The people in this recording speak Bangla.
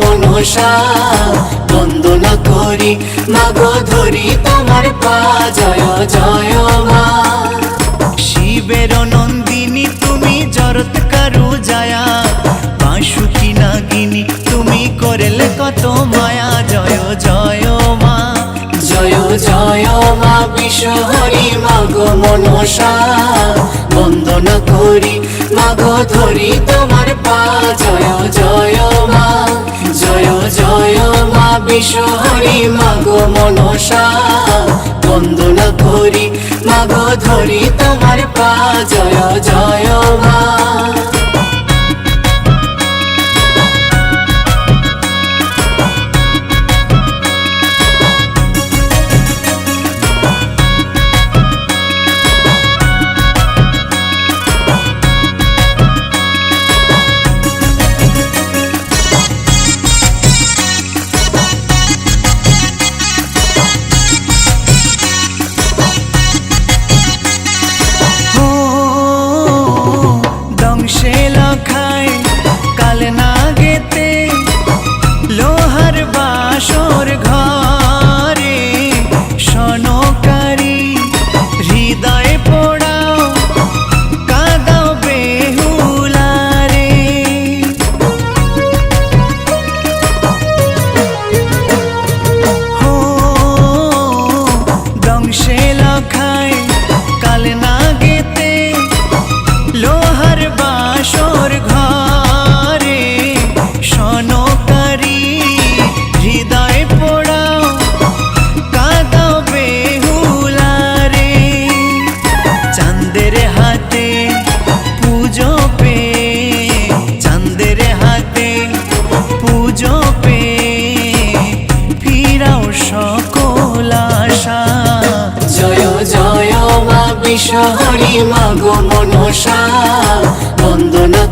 মনসা, বন্দনা করি মাগো ধরি তোমার পা, জয় জয় মা। শিবের নন্দিনী, তুমি জরত কারু জায়া নাগিনী, তুমি করলে কত মায়া, জয় জয় মা। জয় জয় মা, বিশ্বহরি মাগো মনসা, বন্দনা করি মাগো ধরি তোমার বিশ্বহরি মাগো মনসা। বন্দনা করি মাগো ধরি তোমার পা। জয় জয় মা। বিশ্বহরি মাগো মনসা বন্দনা